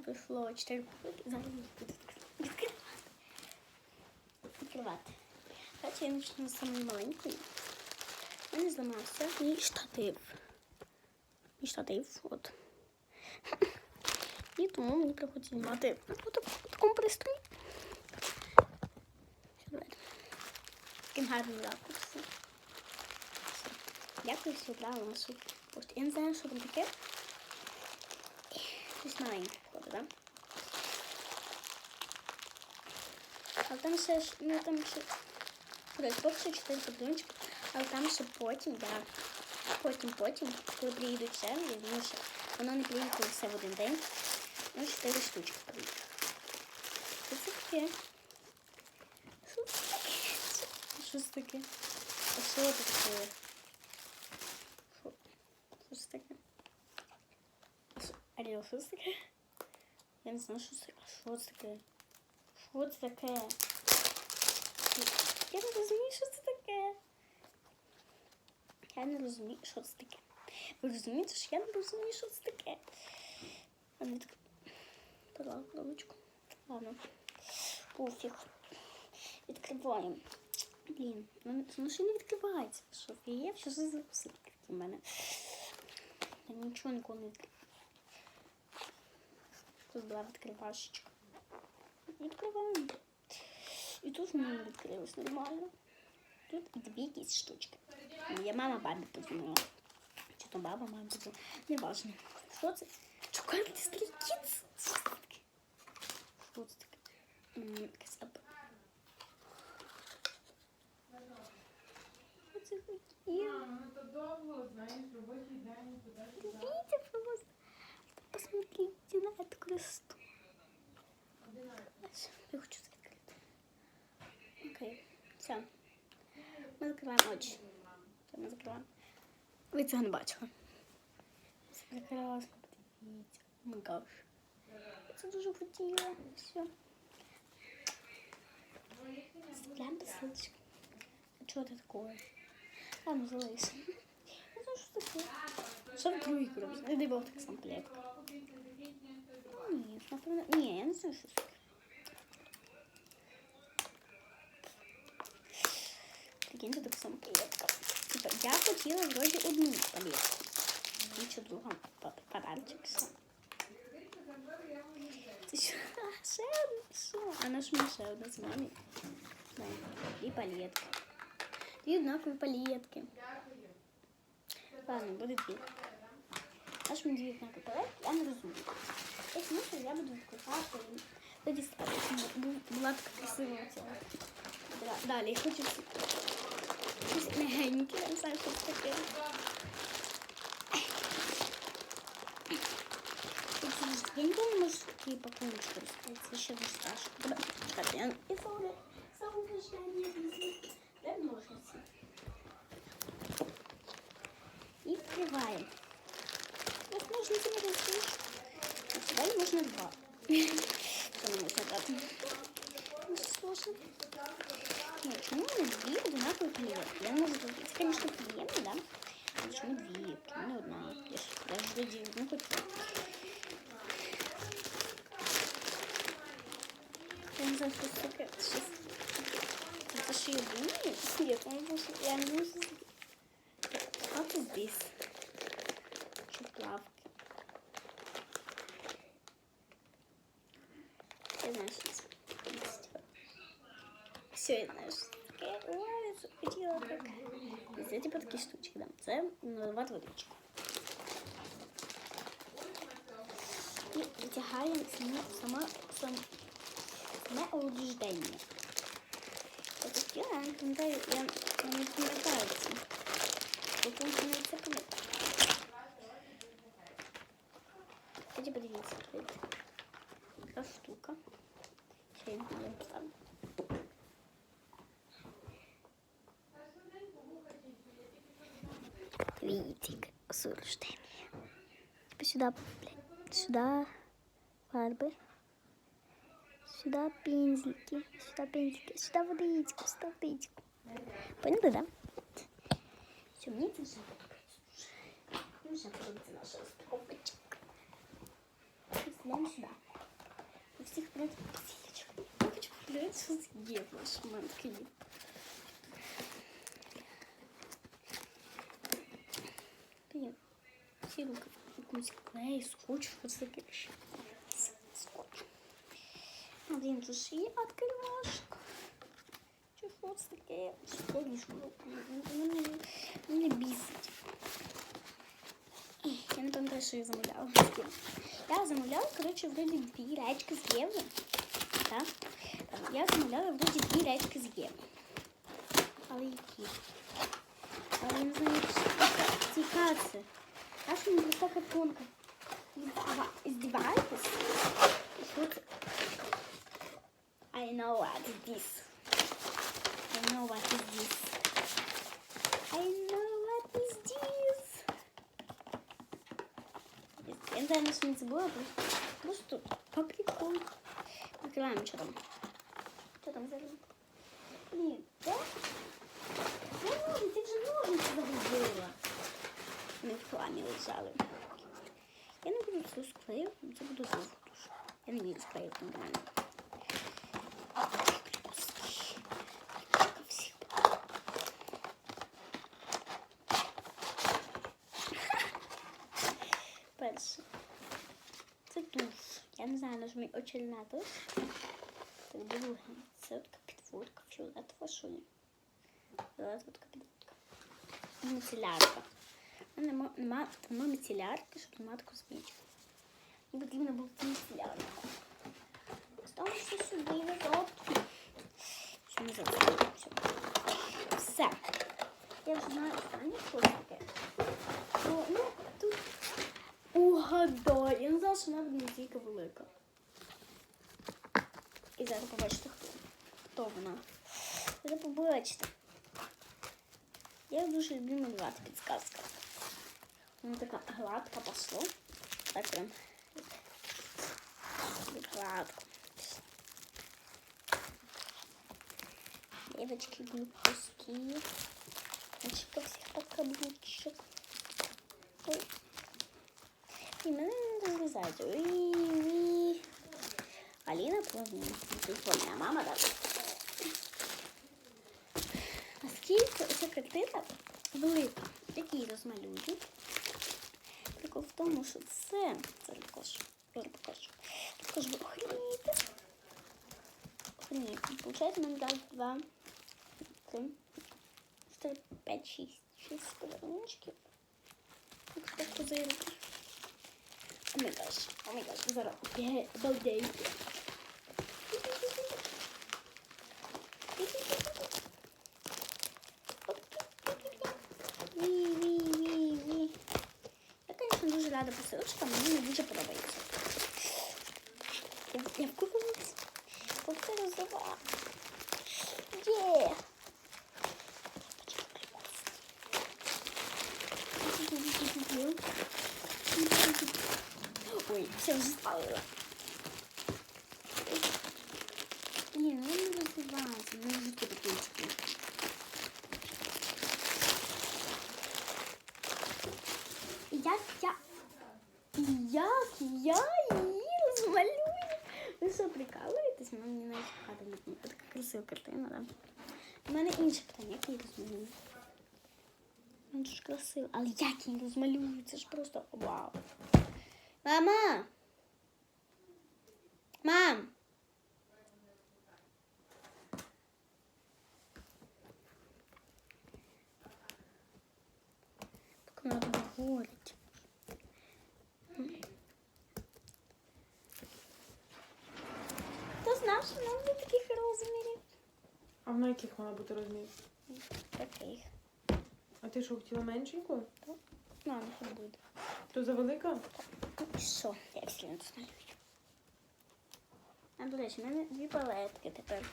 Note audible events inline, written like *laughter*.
пройшло 4 попитки, зараз я буду відкривати. Відкривати. Давайте я почну з самої маленької. У мене зламався мій штатив. Мій штатив, от. І *laughs* тому мені приходиться знімати у такому пристрої. Давайте. Таким гарним ракурсом. Все. Дякую, що обрали нашу пошту. Я не знаю, що там таке. Щось маленьке входить, так? Але там ще ж, ну там ще. Коротше, поки що 4 подарунчики, але там ще потім, я потім, потім, коли приїдуть черги, тому що воно не приїхало все в один день. Ну, 4 штучки приїхали. Що це таке? Що це таке? Що це таке? А що це таке? Алло, що це таке? Я не знаю, що це таке. Що це таке? Що це таке? Я не розумію, що це таке. Я не розумію, що це таке. Ви розумієте, що я не розумію, що це таке. А не так. Подала коробочку. Ладно. Пофіг. Відкриваємо. Блін, ну ну що не відкривається. Що є, що за запуск в мене. Я нічого ніколи не відкриваю. Тут була відкривашечка. Відкриваємо. І тут в мене відкрилось нормально. Тут дві якісь штучки. Я мама бабі подзвонила. Чи то баба мамі подзвонила. Неважно. Що це? Чокольний стрій кіц. Що це таке? Що це таке? М, Якась аб... Що це таке? Ну, то довго, знаєш, робочий день туди-сюди. Видите, просто. Посмотрите на эту красоту. Я хочу закрыть. Окей, все. Ми закриваємо очі. Все, ми закриваємо. Ви цього не бачили. Це прекрасно, подивіться. О май гаш. Я це дуже хотіла. Все. Вставляємо посилочку. А чого це таке? А, ну залиш. *laughs* Я знаю, що таке. Що в другій коробці? Не дай Бог так сам плетка. Ні, напевно, ні, я не знаю, що це. таке. Прикиньте, так само плетка. Типа, я хотіла вроді одну палетку. І що друга па- подарочок. Що? Це що? А, ще одна? Що? А наш мені ще одна з мамі. Да. І палетки. Дві однакові палетки. Ладно, буде дві. Аж мені дві однакові палетки, я не розумію. Я смисл, я буду відкривати. Тоді ставити. Була така красива ця. Да, Далі, хочу щось мягеньке, я не знаю, що це таке. Я не помню, может, какие пакуночки рассказать. Еще не страшно. Давай, чекайте, я и сауна, сауна ждание везу. Дай ножницы. И открываем. Вот можно два. Что не можно так? Ну, почему у меня две одинаковые клетки? Я могу это, конечно, приемно, да? А почему две? Почему одна? Я же даже вроде одну хочу. Я не знаю, что это такое. Это я думаю? Нет, он просто... Я не знаю, что это What is this? Шоплавки. Я знаю, что это. Все, я знаю, що це таке. Ой, я захотіла так. І Це типу такі штучки, да. Це наливати водичку. І витягаємо саме, сама, сам, саме ограждення. Я хотіла, я не пам'ятаю, я, я не пам'ятаю це. Потім не це пам'ятаю. Тоді подивіться, тут така штука. Ще я не знаю, як ставлю. Видите, как осуждение. Типа сюда, блядь, сюда фарбы, сюда пензлики, сюда пензлики, сюда водичку, сюда водичку. Поняли, да? Все, мне это жалко. Ну, сейчас подивиться наша распаковочка. Ставим сюда. Блядь, Сілечка. Я хочу подивитися, що це є в нашому манткині. Блін, сілка, якусь клей, скотч, що це таке ще? С- Скотч. А, блін, тут ж є открывашка. Чи що це таке? Що Я не пам'ятаю, що я замовляла. з ким. Я замовляла, коротше, вроді дві речки з євро. Так? Е, Я замовляла вроді дві речки з євро. Але які? Але я не знаю, які цікавці. А що мені така тонка? Здіваєтесь? Що це? I know what is this. I know what is this. I Я не знаю, що це було, просто, просто по приколу. Відкриваємо, що там. Що там зараз? Блін, де? Де ножниці? Ти вже ножниці загубила. Вони в хламі лежали. Я не буду це склеїти, це буде довго дуже. Я не вмію склеїти нормально. Я не знаю, наш мій очільна душ. Це друге. Це от підводка фіолетова, що ли? Фіолетова така підводка. І мицелярка. У мене нема, нема, нема мицелярки, щоб нема таку змічку. Мені потрібно було мицелярку. Ставимо все сюди назад. Що ми зараз? Все. Я вже знаю останнє, що це таке. Ну, ну, тут Угадай, я не знала, що вона буде настільки велика. І зараз побачите, хто, хто вона. Ви побачите. Я дуже люблю малювати підсказки. Вона така гладка пішло. Так прям. Гладко. Девочки, глупости. Очка всех покаблучек. Ой. І мене не розрізають. Уй-уй. Аліна телефонна мама, так? Наскільки ця картина велика, який розмалюю. Прикол в тому, що це, це також, покажу. Також ви охрініте. Охрініте. Получається, нам дали два, три, чотири, п'ять, шість. Шість подаруночків. Так, так, позирити. О май гаш, о май гаш, зараз я. конечно, дуже рада посилочкам, мені не дуже подобається. Я, я вкупилась. Оце розова. Є. Ой, все вже спалила. Ні, ну не розбивається, не вже кирпички. Як я... Як я її розмалюю? Ви що, прикалуєтесь? Мені навіть хата не така красива картина, да? У мене інше питання, як я її розмалюю? Він дуже красивий, але як я її розмалюю? Це ж просто вау. Мама! Мам! Що нам буде таких розмірів? А вона яких мала бути розмірів? Таких. А ти що, хотіла меншеньку? Ну, нехай буде. То завелика? Так. і що? Я все не знаю. А, до речі, в мене дві палетки тепер.